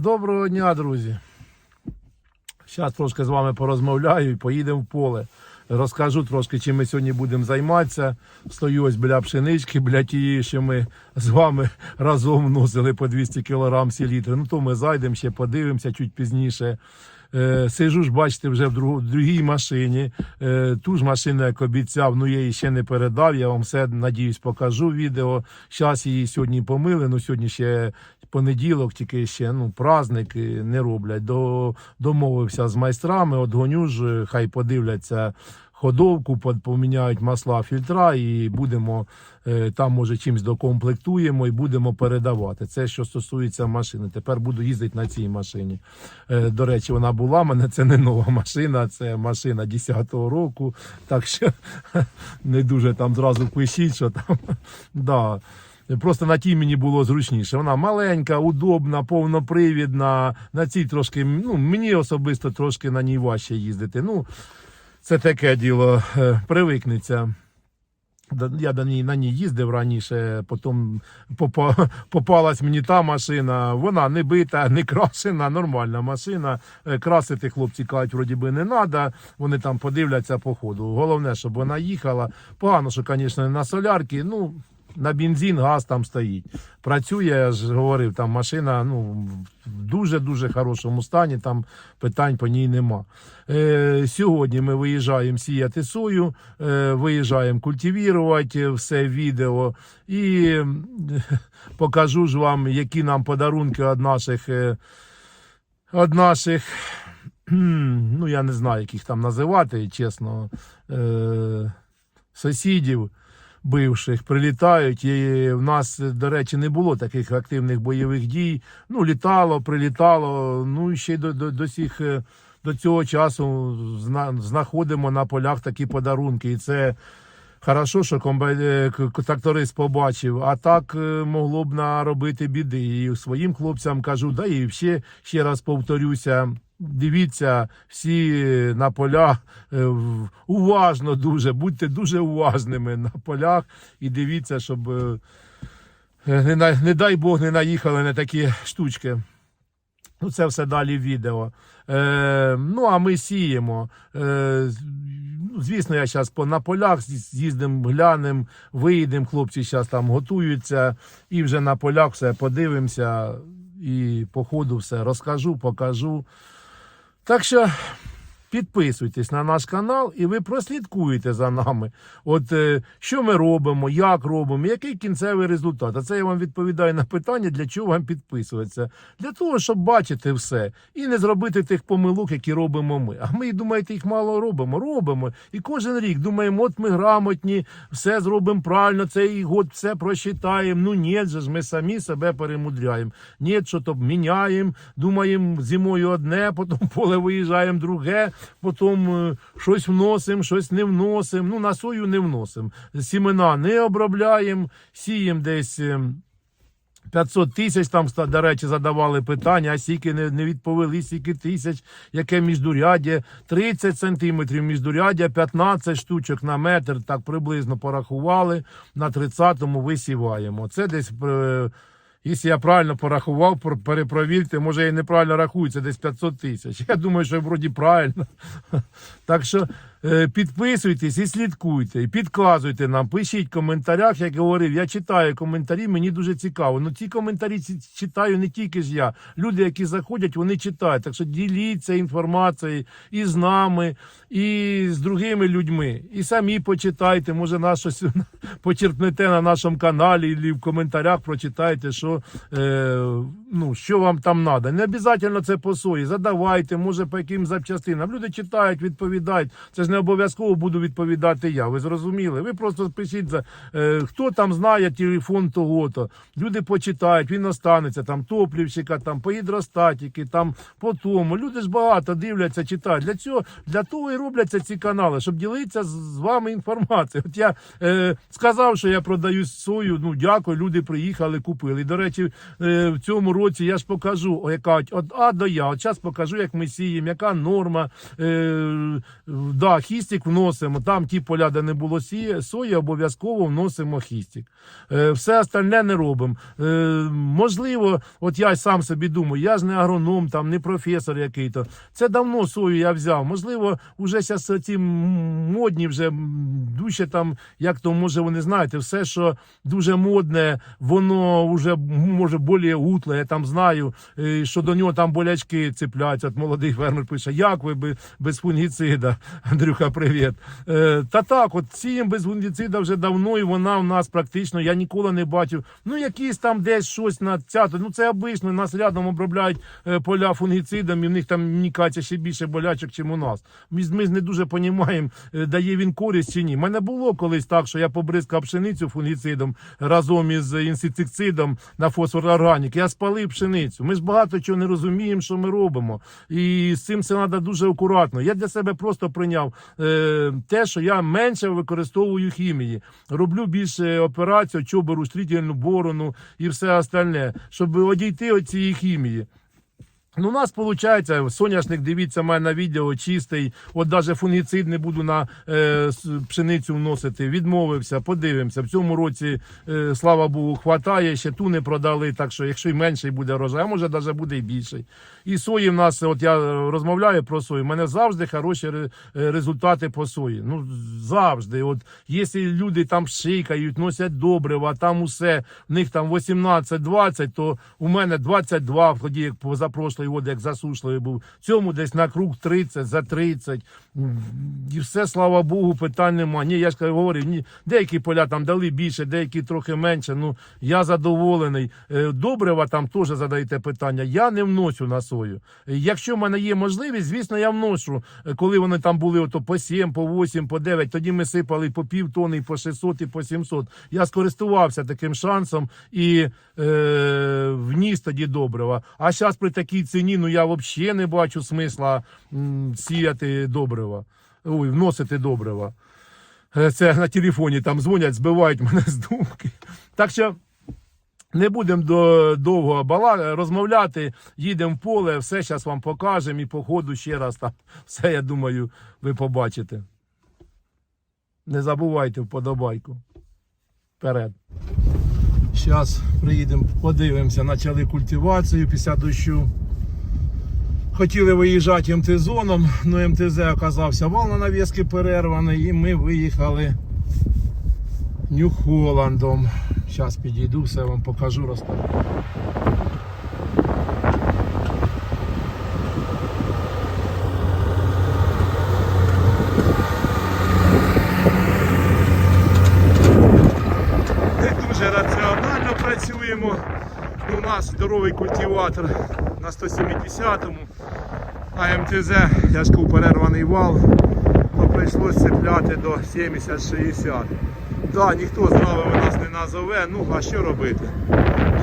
Доброго дня, друзі. Зараз трошки з вами порозмовляю і поїдемо в поле. Розкажу трошки, чим ми сьогодні будемо займатися. Стою ось біля пшенички, біля тієї, що ми з вами разом вносили по 200 кг селітри. Ну то ми зайдемо ще подивимося чуть пізніше. Е, сижу ж, бачите, вже в друг- в другій машині. Е, ту ж машину, як обіцяв, ну я її ще не передав. Я вам все надіюсь покажу відео. Зараз її сьогодні помили. Ну сьогодні ще понеділок, тільки ще ну праздник не роблять. До, домовився з майстрами, от гоню ж, хай подивляться. Ходовку поміняють масла, фільтра, і будемо е, там, може, чимось докомплектуємо і будемо передавати. Це що стосується машини. Тепер буду їздити на цій машині. Е, До речі, вона була мене. Це не нова машина, це машина 10-го року. Так що не дуже там зразу пишіть, що там. Да. Просто на тій мені було зручніше. Вона маленька, удобна, повнопривідна. На цій трошки, ну, мені особисто трошки на ній важче їздити. Ну, це таке діло, е, привикнеться. Я до ній, на ній їздив раніше, потім попа, попалась мені та машина. Вона не бита, не крашена, нормальна машина. Е, Красити хлопці кажуть, вроді би не треба. Вони там подивляться по ходу. Головне, щоб вона їхала. Погано, що, звісно, на солярки. Ну, на бензин, газ там стоїть. Працює, я ж говорив, там машина ну, в дуже-дуже хорошому стані, там питань по ній нема. Е, сьогодні ми виїжджаємо сіяти сою, е, виїжджаємо культивірувати все відео і м, покажу ж вам, які нам подарунки від наших, е, від наших ну я не знаю, як їх там називати, чесно, е, сусідів бивших прилітають. І в нас, до речі, не було таких активних бойових дій. Ну, літало, прилітало. Ну і ще й до, до, до сих. е, До цього часу знаходимо на полях такі подарунки. І це хорошо, що комбай, е, тракторист побачив, а так е, могло б наробити біди. І своїм хлопцям кажу, да і ще, ще раз повторюся. Дивіться всі на полях е, уважно дуже, будьте дуже уважними на полях і дивіться, щоб е, не, не дай Бог не наїхали на такі штучки. Ну, це все далі відео. Е, ну, а ми сіємо. Е, ну, звісно, я зараз на полях з'їз- з'їздимо, глянемо, виїдемо. Хлопці зараз там готуються, і вже на полях все подивимося. І по ходу все розкажу, покажу. Так що підписуйтесь на наш канал і ви прослідкуєте за нами. От е, що ми робимо, як робимо, який кінцевий результат. А це я вам відповідаю на питання, для чого вам підписуватися. Для того, щоб бачити все і не зробити тих помилок, які робимо ми. А ми думаєте, їх мало робимо? Робимо. І кожен рік думаємо, от ми грамотні, все зробимо правильно, цей год все просчитаємо. Ну ні, же ж ми самі себе перемудряємо. Ні, що то міняємо, думаємо зимою одне, потім поле виїжджаємо друге, потім е, щось вносимо, щось не вносимо. Ну, на сою не вносимо. Сімена не обробляємо, сіємо десь. е, 500 тисяч там, до речі, задавали питання, а скільки не, не відповіли, скільки тисяч, яке міждуряддя, 30 сантиметрів міждуряддя, 15 штучок на метр, так приблизно порахували, на 30-му висіваємо. Це десь, е, якщо я правильно порахував, пер- перепровірте, може я неправильно рахую, це десь 500 тисяч. Я думаю, що вроді правильно. Так що підписуйтесь і слідкуйте, і підказуйте нам, пишіть в коментарях, як я говорив, я читаю коментарі, мені дуже цікаво. Ну ці коментарі читаю не тільки ж я. Люди, які заходять, вони читають. Так що діліться інформацією і з нами, і з другими людьми. І самі почитайте, може на щось почерпнете на нашому каналі, і в коментарях прочитайте, що, е, ну, що вам там треба. Не обов'язково це по сої. Задавайте, може, по яким запчастинам. Люди читають, відповідають. Це ж не обов'язково буду відповідати я. Ви зрозуміли? Ви просто пишіть е, хто там знає телефон того-то. Люди почитають, він останеться там топлівщика, там по гідростатіки, там по тому. Люди ж багато дивляться, читають. Для цього для того і робляться ці канали, щоб ділитися з, вами інформацією. От я е, сказав, що я продаю сою. Ну дякую, люди приїхали, купили. До речі, е, в цьому році я ж покажу, яка от А до Я. От зараз покажу, як ми сіємо, яка норма. Е, да, хістик вносимо. Там ті поля, де не було сії, сої, обов'язково вносимо хістик. Е, все остальне не робимо. Е, можливо, от я сам собі думаю, я ж не агроном, там, не професор який-то. Це давно сою я взяв. Можливо, уже зараз ці модні вже м, там, як то може вони знаєте, все, що дуже модне, воно вже може більш утле. Я там знаю, е, що до нього там болячки цепляються. От молодий фермер пише, як ви без фунгіцида? Андрюха, привіт. Е, Та так, от сіємо без фунгіцида вже давно, і вона в нас практично, я ніколи не бачив. Ну, якісь там десь щось на цято. Ну це обично, нас рядом обробляють е, поля фунгіцидом, і в них там мені кажеться, ще більше болячок, ніж у нас. Ми, ми не дуже розуміємо, дає він користь чи ні. Мене було колись так, що я побризкав пшеницю фунгіцидом разом із інсектицидом на фосфор органік. Я спалив пшеницю. Ми ж багато чого не розуміємо, що ми робимо. І з цим все треба дуже акуратно. Я для себе просто прийняв е, те, що я менше використовую хімії. Роблю більше операцій, що беру стрітельну борону і все остальне, щоб одійти від цієї хімії. Ну, у нас виходить, соняшник, дивіться, мене на відео чистий. От навіть фунгіцид не буду на е, пшеницю вносити. Відмовився, подивимося. В цьому році, е, слава Богу, хватає, ще ту не продали, так що якщо й менший буде рожай, а може навіть буде і більший. І сої в нас, от я розмовляю про сою, в мене завжди хороші е, результати по сої. Ну, завжди. От, якщо люди там шикають, носять добрива, там усе, в них там 18-20, то у мене 22, тоді як позапрошлий год, як засушливий був. Цьому десь на круг 30, за 30. І все, слава Богу, питань нема. Ні, я ж говорю, ні, деякі поля там дали більше, деякі трохи менше. Ну, я задоволений. Е, Добрива там теж задаєте питання. Я не вношу на сою. Якщо в мене є можливість, звісно, я вношу. Коли вони там були ото по 7, по 8, по 9, тоді ми сипали по пів тони, і по 600 і по 700. Я скористувався таким шансом і е, вніс тоді добрива. А зараз при такій ціні, ну я взагалі не бачу смисла сіяти добрива. Ой, вносити добрива. Е, Це на телефоні там дзвонять, збивають мене з думки. Так що не будемо до, довго бала, розмовляти, їдемо в поле, все зараз вам покажемо і по ходу ще раз там все, я думаю, ви побачите. Не забувайте вподобайку. Вперед. Зараз приїдемо, подивимося, почали культивацію після дощу. Хотіли виїжджати МТ-зоном, але МТЗ оказався вал на навіски перерваний і ми виїхали Нью-Холландом. Зараз підійду, все вам покажу. Не дуже раціонально працюємо. У нас здоровий культиватор на 170-му. А МТЗ, я ж кажу, перерваний вал, то прийшлося цепляти до 70-60. Да, ніхто з у нас не назове, ну а що робити?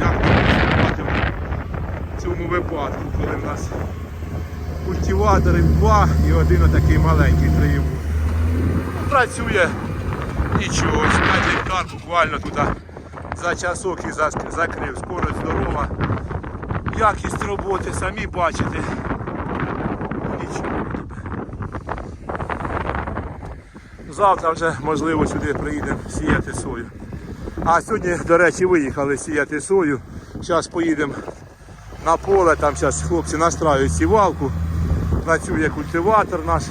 Як в цьому випадку, коли в нас культиваторів два і один отакий маленький триєму. Працює нічого, 5 гектар буквально туди за часок і закрив. Скорость здорова. Якість роботи самі бачите. Нічого. Завтра вже можливо сюди приїдемо сіяти сою. А сьогодні, до речі, виїхали сіяти сою. Зараз поїдемо на поле, там зараз хлопці настраюють сівалку. Працює культиватор наш,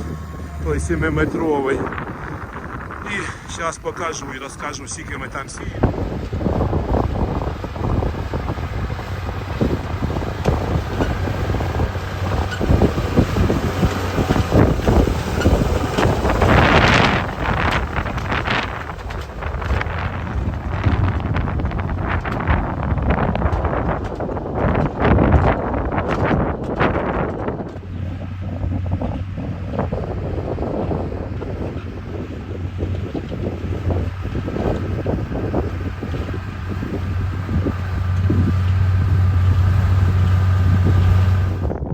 той 7-метровий. І зараз покажу і розкажу, скільки ми там сіємо.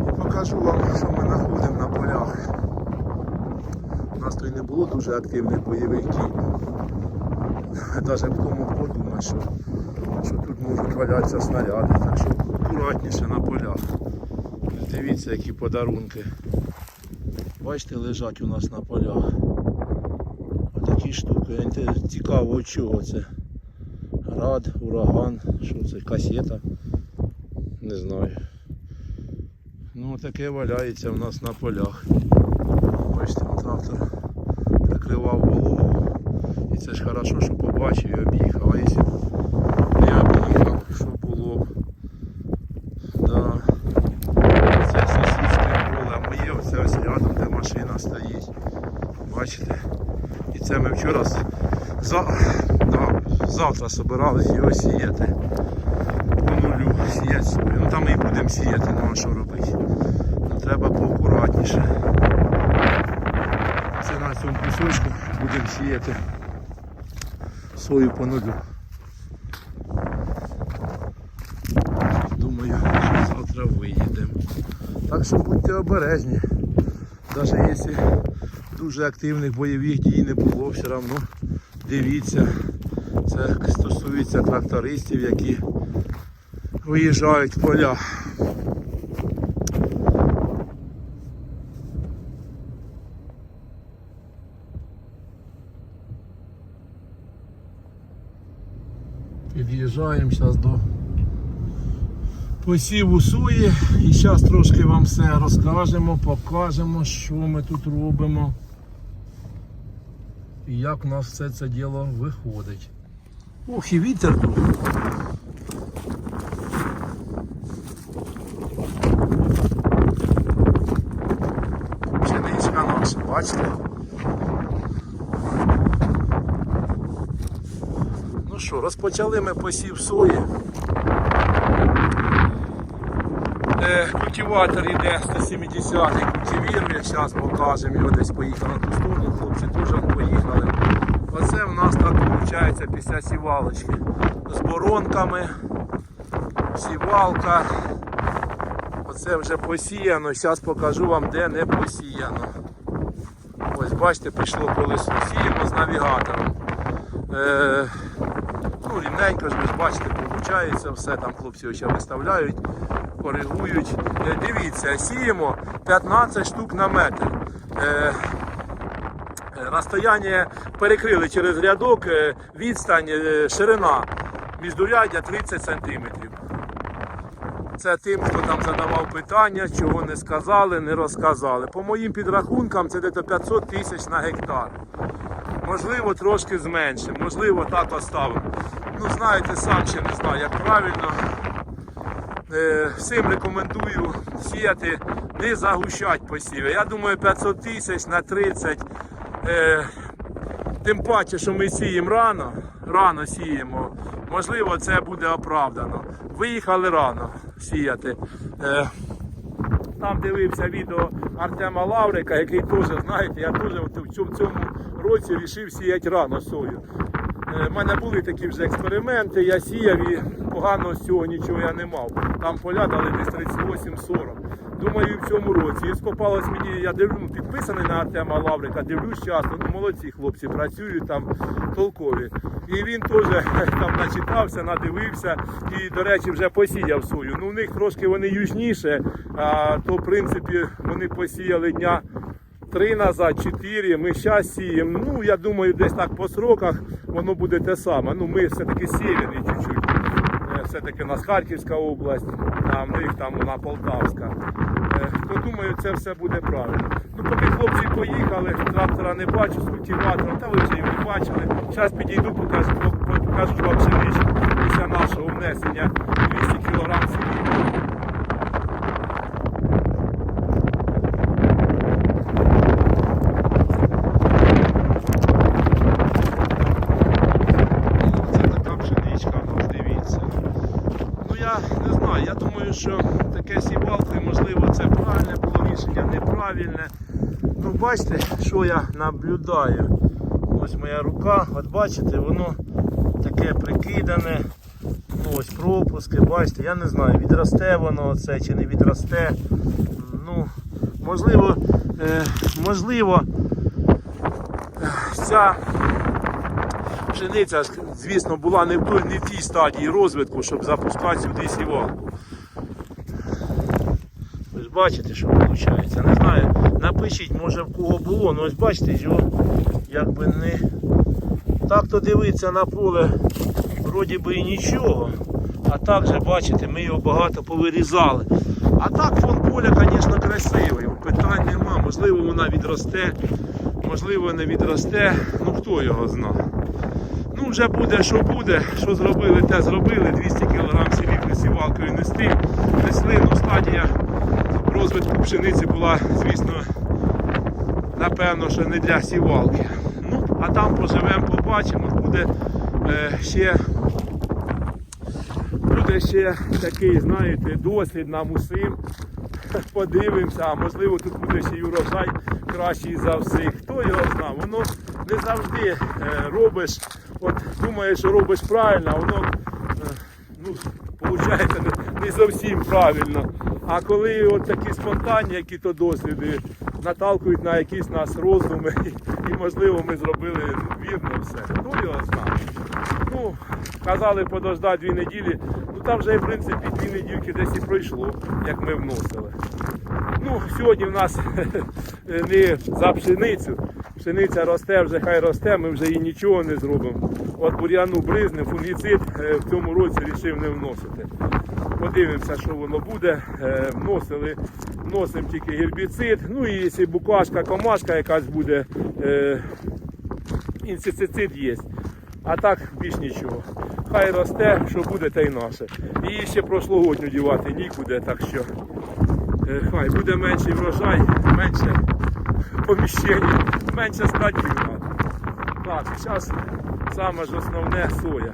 І покажу вам, що ми знаходимо на полях. У нас то й не було дуже активних бойових дій. Навіть в тому подумав, що, що тут можуть валятися снаряди. Так що поакуратніше на полях. Дивіться, які подарунки. Бачите, лежать у нас на полях. Отакі штуки. Цікаво, чого це. Град, ураган, що це, касета. Не знаю. Ну таке валяється у нас на полях. Бачите, трактор прикривав вологу. І це ж хорошо, що побачив і об'їхав. А якщо не об'їхав, що було б. Да. Це сусідське поле, моє оце ось рядом, де машина стоїть. Бачите? І це ми вчора за... да, завтра збиралися його сіяти. По нулю сіяти. Ну там і будемо сіяти, ну а що робити. Ну, треба поакуратніше. Цьому кусочку будемо сіяти сою по нулю. Думаю, що завтра виїдемо. Так що будьте обережні. Навіть якщо дуже активних бойових дій не було, все одно дивіться. Це стосується трактористів, які виїжджають в поля. Під'їжджаємо зараз до посіву сої і зараз трошки вам все розкажемо, покажемо, що ми тут робимо і як у нас все це діло виходить. Ох, і вітер тут. Пшеничка наша, бачите? Ну розпочали ми посів сої. Е, культиватор йде 170-й культивір, зараз покажемо його десь поїхав на ту сторону, хлопці теж поїхали. Оце в нас так виходить після сівалочки. З боронками, сівалка. Оце вже посіяно, зараз покажу вам де не посіяно. Ось бачите, пішло колесо. Сіємо з навігатором. Е, ну, ж ви ж бачите, виходить все, там хлопці ще виставляють, коригують. Е, дивіться, сіємо 15 штук на метр. Е, Е, Розстояння перекрили через рядок, відстань, ширина міждуряддя 30 см. Це тим, хто там задавав питання, чого не сказали, не розказали. По моїм підрахункам це десь 500 тисяч на гектар. Можливо, трошки зменшимо, можливо, так оставимо. Ну, знаєте, сам ще не знаю, як правильно. Е, Всім рекомендую сіяти, не загущать посіви. Я думаю, 500 тисяч на 30. Е, Тим паче, що ми сіємо рано, рано сіємо. Можливо, це буде оправдано. Виїхали рано сіяти. Е, Там дивився відео Артема Лаврика, який теж, знаєте, я теж в цьому році вирішив сіяти рано сою. У мене були такі вже експерименти, я сіяв і поганого з цього нічого я не мав. Там поля дали десь 38-40. Думаю, в цьому році. І скопалось мені, я дивлю, підписаний на Артема Лаврика, дивлюсь часто, ну молодці хлопці працюють там толкові. І він теж там начитався, надивився і, до речі, вже посіяв сою. Ну, у них трошки вони южніше, а то, в принципі, вони посіяли дня три назад, чотири. Ми зараз сіємо. Ну, я думаю, десь так по сроках воно буде те саме. Ну, ми все-таки сіяні чуть-чуть. Е, Все-таки у нас Харківська область, а в них там вона Полтавська. Е, То думаю, це все буде правильно. Ну, поки хлопці поїхали, трактора не бачу, з та ви вже його бачили. Зараз підійду, покажу, покажу вам пшеничку після нашого внесення 200 кг сім'ї. Це така пшеничка в нас, дивіться. Ну я не знаю, я думаю, що таке сівалкою, можливо, це правильне було рішення, неправильне. Ну бачите, що я наблюдаю. Ось моя рука, от бачите, воно таке прикидане. Ну, ось пропуски, бачите, я не знаю, відросте воно це чи не відросте. Ну, можливо, е, можливо, ця пшениця, звісно, була не в той, не в тій стадії розвитку, щоб запускати сюди сівалку. Бачите, що виходить. Не знаю, напишіть, може в кого було, ну ось бачите, його якби не. Так то дивиться на поле, вроді би і нічого. А так же, бачите, ми його багато повирізали. А так фон поля, звісно, красивий. Питань нема. Можливо, вона відросте, можливо, не відросте. Ну хто його знає. Ну, вже буде, що буде, що зробили, те зробили. 200 кг сівалкою нести. Несли, ну стадія розвитку пшениці була, звісно, напевно, що не для сівалки. Ну, а там поживемо, побачимо. Буде е, ще буде ще такий, знаєте, дослід нам усім. Подивимося, а можливо тут буде ще й урожай кращий за всіх. Хто його знає? Воно не завжди е, робиш, от думаєш, що робиш правильно, а воно е, ну, виходить не, не зовсім правильно. А коли от такі спонтанні, які то досліди, наталкують на якісь нас роздуми, і, можливо ми зробили вірно все. Хто його знає? Ну, казали подождати дві неділі. Ну там вже, в принципі, дві недільки десь і пройшло, як ми вносили. Ну, сьогодні в нас не за пшеницю. Пшениця росте, вже хай росте, ми вже і нічого не зробимо. От бур'яну бризне, фунгіцид е, в цьому році вирішив не вносити. Подивимося, що воно буде. Е, Вносили, вносимо тільки гербіцид. Ну і якщо букашка, комашка якась буде, е, інсектицид є. А так більш нічого. Хай росте, що буде, те й наше. І ще прошлогодню дівати нікуди, так що е, хай буде менший врожай, менше поміщення, менше статів надо. Так, зараз саме ж основне соя.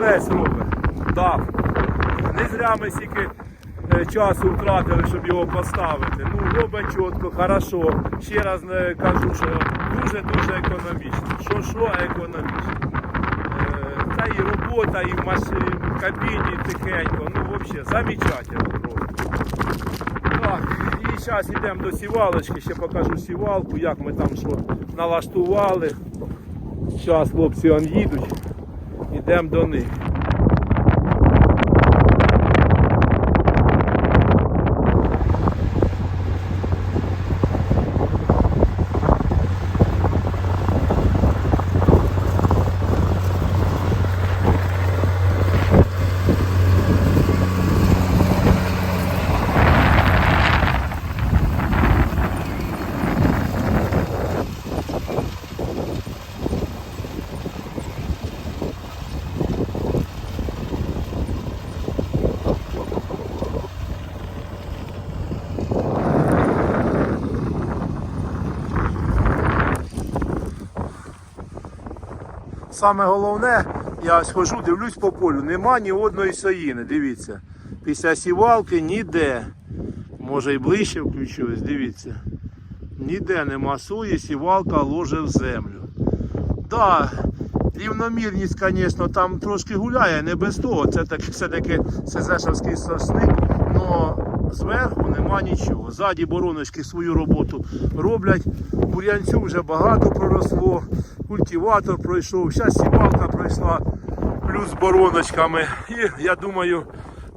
Моторець робить? Так. Не зря ми стільки е, часу втратили, щоб його поставити. Ну, робить чітко, хорошо. Ще раз кажу, що дуже-дуже економічно. Що, що економічно. Е, Та і робота, і в машині, в кабіні тихенько. Ну, взагалі, замечательно просто. Так, і зараз йдемо до сівалочки, ще покажу сівалку, як ми там що налаштували. Зараз хлопці їдуть. Йдемо до них. Саме головне, я схожу, дивлюсь по полю, нема ні одної соїни, дивіться. Після сівалки ніде. Може і ближче включилось, дивіться. Ніде нема сої, сівалка ложе в землю. Да, рівномірність, звісно, там трошки гуляє, не без того. Це так, все-таки СЗшовський сосник, але зверху нема нічого. Ззаді бороночки свою роботу роблять. Бур'янцю вже багато проросло, культиватор пройшов, зараз сівалка пройшла, плюс бороночками. І я думаю,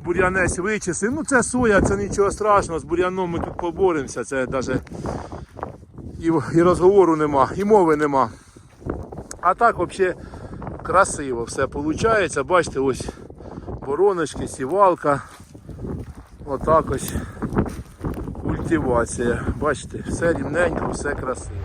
бур'янець вичистив. Ну це соя, це нічого страшного, з бур'яном ми тут поборемося, це навіть і, і розговору нема, і мови нема. А так взагалі красиво все виходить. Бачите, ось бороночки, сівалка. отак ось культивація. Бачите, все рівненько, все красиво.